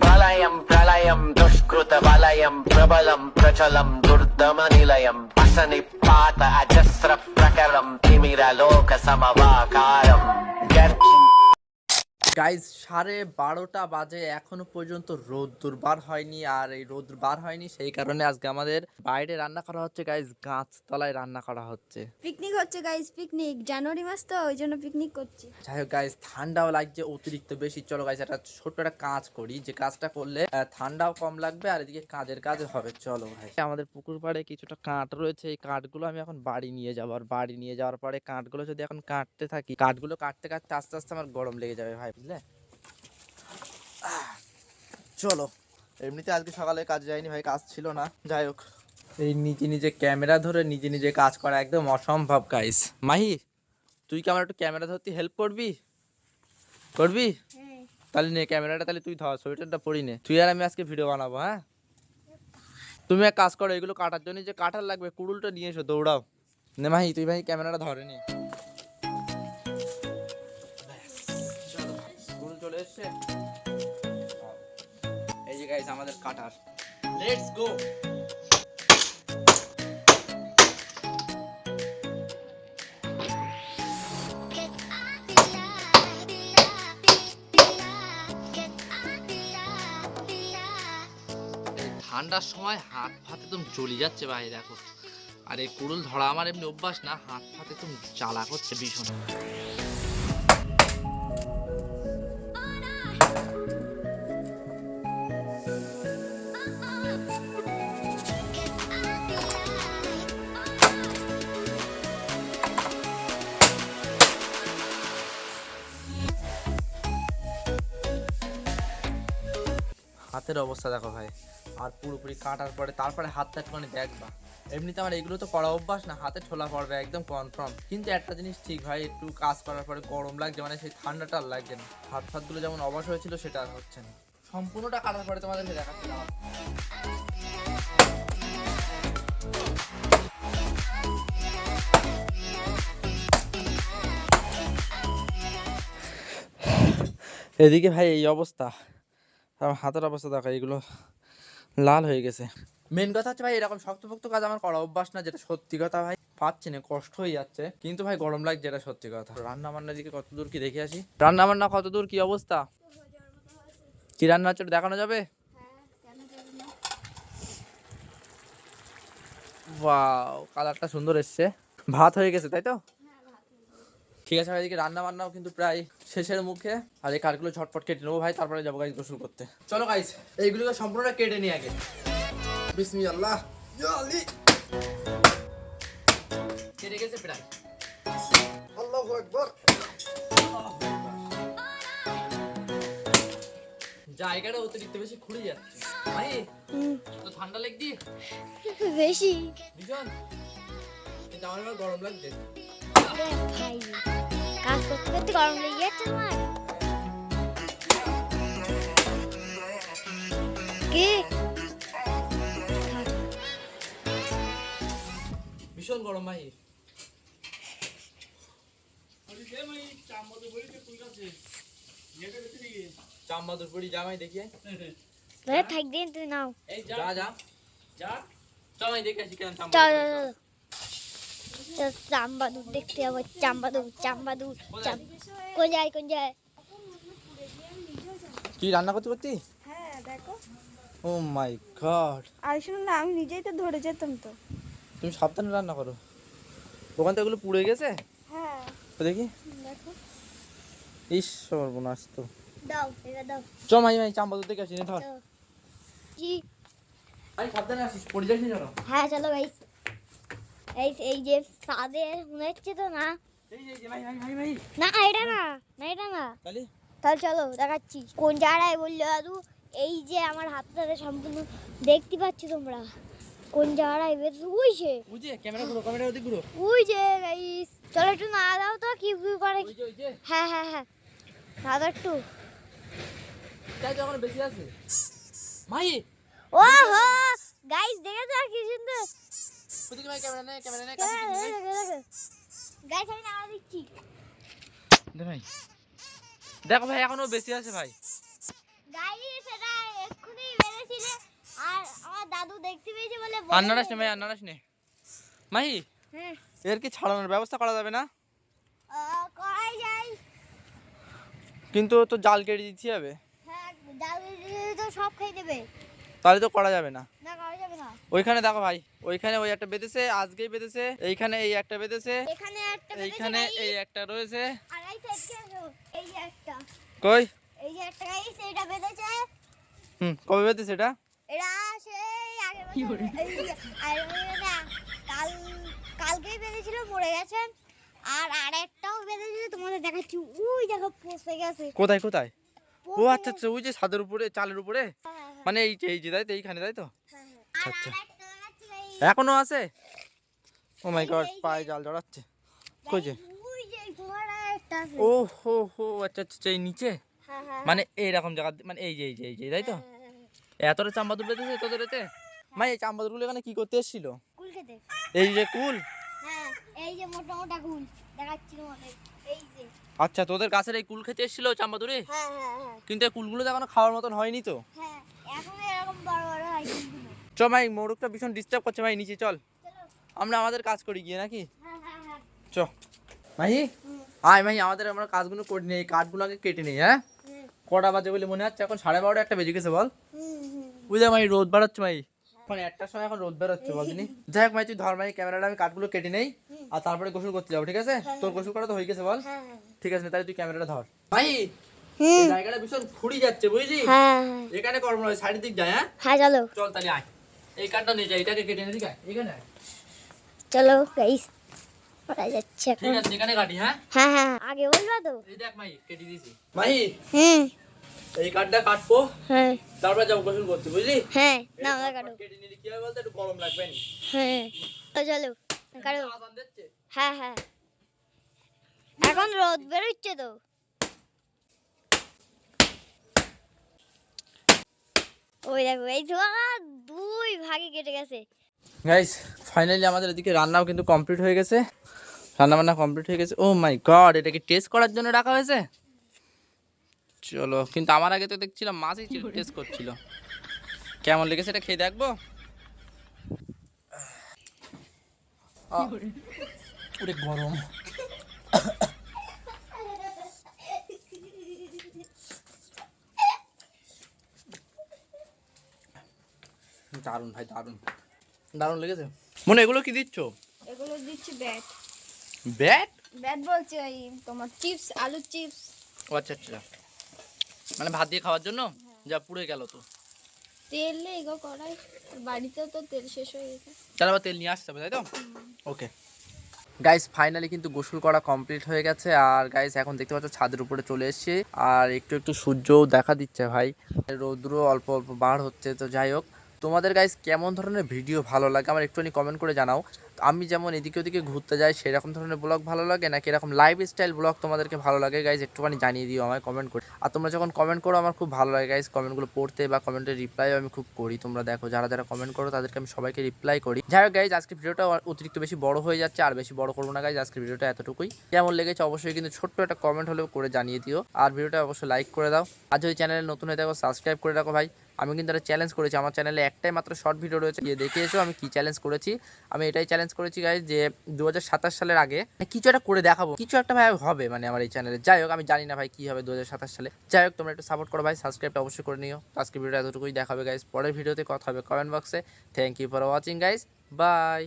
ప్రళయం ప్రళయం దుష్కృత వలయం ప్రబలం ప్రచలం దుర్దమ నిలయం అసని పాత అజస్ర ప్రకరం తిమిర లోక సమవాకారం. গাইজ সাড়ে বারোটা বাজে এখনও পর্যন্ত রোদ্দুর বার হয়নি আর এই রোদ্দুর বার হয়নি সেই কারণে আজকে আমাদের বাইরে রান্না করা হচ্ছে গাইজ গাছতলায় রান্না করা হচ্ছে। পিকনিক হচ্ছে গাইস পিকনিক জানুয়ারি মাস তো ওই জন্য পিকনিক করছি। যাই হোক গাইজ ঠান্ডাও লাগছে অতিরিক্ত বেশি। চলো গাইজ একটা ছোট্ট একটা কাজ করি। যে কাজটা করলে ঠান্ডাও কম লাগবে আর এদিকে কাজের কাজ হবে। চলো ভাই। আমাদের পুকুর পাড়ে কিছুটা কাঠ রয়েছে। এই কাঠগুলো আমি এখন বাড়ি নিয়ে যাব। আর বাড়ি নিয়ে যাওয়ার পরে কাঠগুলো যদি এখন কাটতে থাকি কাঠগুলো কাটতে কাটতে আস্তে আস্তে আমার গরম লেগে যাবে ভাই। বুঝলে? চলো এমনিতে আজকে সকালে কাজ যায়নি ভাই কাজ ছিল না যাই হোক। এই নিজে নিজে ক্যামেরা ধরে নিজে নিজে কাজ করা একদম অসম্ভব গাইস মাহি তুই কি আমার একটু ক্যামেরা ধরতে হেল্প করবি? করবি? হ্যাঁ। তাহলে নে ক্যামেরাটা তাহলে তুই ধর সোয়েটারটা পরি নে। তুই আর আমি আজকে ভিডিও বানাবো হ্যাঁ? তুমি এক কাজ করো এগুলো কাটার জন্য যে কাটার লাগবে কুড়ুলটা নিয়ে এসো দৌড়াও। নে মাহি তুই ভাই ক্যামেরাটা ধরে নি। এই যে গাইস আমাদের কাটার লেটস গো ঠান্ডার সময় হাত ফাতে একদম জ্বলি যাচ্ছে ভাই দেখো। আর এই কুড়ুল ধরা আমার এমনি অভ্যাস না হাত ফাতে একদম জ্বালা করছে ভীষণ। হাতের অবস্থা দেখো ভাই। আর পুরোপুরি কাটার পরে তারপরে হাতটা একটুখানি দেখবা। এমনিতে আমার এগুলো তো করা অভ্যাস না, হাতে ঠোলা পড়বে, একদম কনফার্ম কিন্তু একটা জিনিস ঠিক ভাই, একটু কাজ করার পরে গরম লাগছে মানে সেই ঠান্ডাটা আর লাগছে না। হাত ফাতগুলো যেমন অবশ হয়েছিল, সেটা আর হচ্ছে না। সম্পূর্ণটা কাটার পরে তোমাদেরকে দেখাচ্ছি। এদিকে ভাই এই অবস্থা। আমার হাতের অবস্থা দেখা, এগুলো লাল হয়ে গেছে। মেন কথা হচ্ছে ভাই, এরকম শক্ত শক্তপোক্ত কাজ আমার করা অভ্যাস না, যেটা সত্যি কথা ভাই। পাচ্ছি না, কষ্ট হয়ে যাচ্ছে। কিন্তু ভাই, গরম লাগছে যেটা সত্যি কথা। রান্না বান্না দিকে কত দূর কি দেখে আসি? রান্না বান্না কত দূর কি অবস্থা? কি রান্না হচ্ছে দেখানো যাবে? ওয়াও কালারটা সুন্দর এসছে। ভাত হয়ে গেছে, তাই তো? ঠিক আছে ভাই এদিকে রান্না বান্নাও কিন্তু প্রায় শেষের মুখে। আর এই কাঠগুলো ঝটপট কেটে নেব ভাই তারপরে যাব গাইজ গোসল করতে। চলো গাইজ এইগুলোকে সম্পূর্ণটা কেটে নিই আগে। বিসমি আল্লাহ জলদি কেটে গেছে প্রায়। আল্লাহু আকবার। জায়গাটা অতিরিক্ত বেশি খুঁড়ে যাচ্ছে। ভাই তো ঠান্ডা লাগছে? বেশি। ভীষণ এবার গরম লাগছে। আরে ভাই কাজ করতে করতে গরম লেগে যাচ্ছে তোমার কি ভীষণ গরম ভাই চাম্বাদুরপুরি জামাই দেখিয়ে তুই নাও। যা যা। যা জামাই দেখে আসি কেন চল। চাম্বাদুর দেখতে যাব চাম্বাদুর চাম্বাদুর চাম কোন যায় কোন যায় কি রান্না করতে করতে হ্যাঁ দেখো। ও মাই গড। আর শুনুন না আমি নিজেই তো ধরে যেতাম তো। তুমি সাবধানে রান্না করো। ওখান থেকে এগুলো পুড়ে গেছে? হ্যাঁ। দেখি। দেখো। ইস সর্বনাশ তো। দাও এটা দাও। চ মাই মাই চাম্বাদুর দেখে আসি নে ধর। কি? ভাই সাবধানে আসিস পড়ে যাস না হ্যাঁ চলো গাইস এই এই যে সাদে মনে হচ্ছে তো না? না এটা না না এটা না। তাহলে? চলো দেখাচ্ছি। কোন জায়গায় বলল দাদু? এই যে আমার হাতটাতে সম্পূর্ণ দেখতে পাচ্ছ তোমরা? কোন জায়গায় বেশ ওই যে ওই যে ক্যামেরা ঘুরো ক্যামেরা ওদিক ঘুরো। ওই যে গাইস চলো একটু না দাও তো কি কি করে? হ্যাঁ হ্যাঁ হ্যাঁ। না দাও একটু। তাই তো এখন বেশি আছে। মাই ও হো গাইস দেখেছ কি সুন্দর? দেখো ভাই এখনও বেশি আছে ভাই। আর আমার দাদু আনারস নে ভাই এর কি ছাড়ানোর ব্যবস্থা করা যাবে না? কিন্তু তো জাল কেটে দিতে হবে। হ্যাঁ সব খেয়ে তাহলে তো করা যাবে না। ওইখানে দেখো ভাই ওইখানে ওই একটা বেঁধেছে আজকেই বেঁধেছে এইখানে এই একটা বেঁধেছে এখানে একটা এইখানে এই একটা রয়েছে। আর এই সাইডে এই যে একটা কই হুম কবে বেঁধেছে এটা? কালকেই বেঁধেছিল মরে গেছে। আর আরেকটাও বেঁধেছিল তোমাদের দেখাচ্ছি। ওই দেখো পচে গেছে। কোথায় কোথায়? ও আচ্ছা আচ্ছা ওই যে ছাদের উপরে চালের উপরে। হ্যাঁ, হ্যাঁ, মানে এই যে এই যে তাই তো এইখানে তাই তো? আচ্ছা। এখনও আছে? Oh my god. পায়ে জাল জড়াচ্ছে কই যে। ও হো হো আচ্ছা আচ্ছা আচ্ছা, এই নিচে? হ্যাঁ, হ্যাঁ, মানে এইরকম জায়গা মানে এই যে এই যে এই যে তাই তো? হ্যাঁ। এতটা চাম্বাদুর বেঁধেছে তোদের এতে? ভাই এই চাম্বাদুরগুলো এখানে কি করতে এসেছিল? কুল খেতে। এই যে কুল? এই যে মোটা মোটা কুল। দেখাচ্ছি এই যে। আচ্ছা তোদের গাছের এই কুল খেতে এসেছিল চাম্বাদুরে হ্যাঁ হ্যাঁ হ্যাঁ। কিন্তু এই কুলগুলো তো এখনও খাওয়ার মতন হয়নি তো? হ্যাঁ এখন এরকম বড় বড় হয় চ ভাই মোরগটা ভীষণ ডিস্টার্ব করছে ভাই নিচে চল। আমরা আমাদের কাজ করি গিয়ে নাকি? হ্যাঁ হ্যাঁ হ্যাঁ চ। ভাই আয় ভাই আমাদের আমরা কাজগুলো করে নিই কাঠগুলো আগে কেটে নিই হ্যাঁ? কটা বাজে বলে মনে হচ্ছে এখন সাড়ে বারোটা একটা বেজে গেছে বল। বুঝলে ভাই রোদ বেরোচ্ছে ভাই এখন একটার সময় এখন রোদ বেরোচ্ছে বলদিনি যাই হোক ভাই তুই ধর ভাই ক্যামেরাটা আমি কাঠগুলো কেটে নেই আর তারপরে গোসল করতে যাব ঠিক আছে? তোর গোসল করা তো হয়ে গেছে বল। হ্যাঁ হ্যাঁ ঠিক আছে তাহলে তুই ক্যামেরাটা ধর। ভাই জায়গাটা ভীষণ ফুড়ি যাচ্ছে বুঝলি? হ্যাঁ এখানে করব না সাইডের দিক যায় হ্যাঁ? হ্যাঁ চল তাহলে আয়। এই কাঠটা নিয়ে যাই এটাকে কেটে নিয়ে এখানে চলো গাইস ওরা যাচ্ছে ঠিক আছে এখানে কাটি হ্যাঁ? হ্যাঁ হ্যাঁ আগে বলবা তো। এই দেখ ভাই কেটে দিয়েছি। ভাই হুম এই কাঠটা কাটবো হ্যাঁ। তারপরে যাব গোসল করতে বুঝলি? হ্যাঁ না আমরা কাটো। কেটে নিলে কি হবে বলতো? একটু গরম লাগবে না। হ্যাঁ। চলো কাটো। হ্যাঁ হ্যাঁ। এখন রোদ বেরোচ্ছে তো। ওই দেখো এই দুই ভাগে কেটে গেছে। গাইস ফাইনালি আমাদের এদিকে রান্নাও কিন্তু কমপ্লিট হয়ে গেছে। রান্না বান্না কমপ্লিট হয়ে গেছে। ও মাই গড এটা কি টেস্ট করার জন্য রাখা হয়েছে? চলো কিন্তু আমার আগে তো দেখছিলাম মাছই টেস্ট করছিল। কেমন লেগেছে এটা খেয়ে দেখব? ওরে গরম। দারুণ ভাই দারুণ। দারুণ লেগেছে? মনে এগুলো কি দিচ্ছ? এগুলো দিচ্ছি ব্যাট। ব্যাট? ব্যাট বলছে ওই তোমার চিপস আলু চিপস। ও আচ্ছা আচ্ছা। মানে ভাত দিয়ে খাওয়ার জন্য? যা পুড়ে গেল তো। তেল নেই গো কড়াই। বাড়িতে তো তেল শেষ হয়ে গেছে। তাহলে আবার তেল নিয়ে আসতে হবে তাই তো? ওকে। গাইস ফাইনালি কিন্তু গোসল করা কমপ্লিট হয়ে গেছে। আর গাইস এখন দেখতে পাচ্ছ ছাদের উপরে চলে এসেছি। আর একটু একটু সূর্যও দেখা দিচ্ছে ভাই। রৌদ্র অল্প অল্প বার হচ্ছে তো যাই হোক। তোমাদের গাইস কেমন ধরনের ভিডিও ভালো লাগে আমার একটুখানি কমেন্ট করে জানাও। আমি যেমন এদিকে ওদিকে ঘুরতে যাই, সেরকম ধরনের ব্লগ ভালো লাগে নাকি এরকম লাইফ স্টাইল ব্লগ তোমাদেরকে ভালো লাগে? গাইজ একটুখানি জানিয়ে দিও আমায় কমেন্ট করে। আর তোমরা যখন কমেন্ট করো, আমার খুব ভালো লাগে গাইজ কমেন্টগুলো পড়তে বা কমেন্টের রিপ্লাই আমি খুব করি। তোমরা দেখো, যারা যারা কমেন্ট করো, তাদেরকে আমি সবাইকে রিপ্লাই করি। যাই হোক গাইজ আজকে ভিডিওটা অতিরিক্ত বেশি বড় হয়ে যাচ্ছে, আর বেশি বড় করব না গাইজ আজকে ভিডিওটা এতটুকুই। কেমন লেগেছে অবশ্যই কিন্তু ছোট্ট একটা কমেন্ট হলেও করে জানিয়ে দিও। আর ভিডিওটা অবশ্যই লাইক করে দাও। আর যদি চ্যানেলে নতুন হয়ে থাকো সাবস্ক্রাইব করে রাখো ভাই। আমি কিন্তু একটা চ্যালেঞ্জ করেছি। আমার চ্যানেলে একটাই মাত্র শর্ট ভিডিও রয়েছে। গিয়ে দেখে এসো আমি কি চ্যালেঞ্জ করেছি। আমি এটাই চ্যালেঞ্জ করেছি গাইজ যে দু হাজার সাতাশ সালের আগে কিছু একটা করে দেখাবো। কিছু একটা ভাই হবে মানে আমার এই চ্যানেলে যাই হোক, আমি জানি না ভাই কি হবে দু হাজার সাতাশ সালে। যাই হোক, তোমরা একটু সাপোর্ট করো ভাই সাবস্ক্রাইবটা অবশ্যই করে নিও। আজকে ভিডিওটা এতটুকুই দেখাবে গাইজ পরের ভিডিওতে কথা হবে কমেন্ট বক্সে thank you for watching guys bye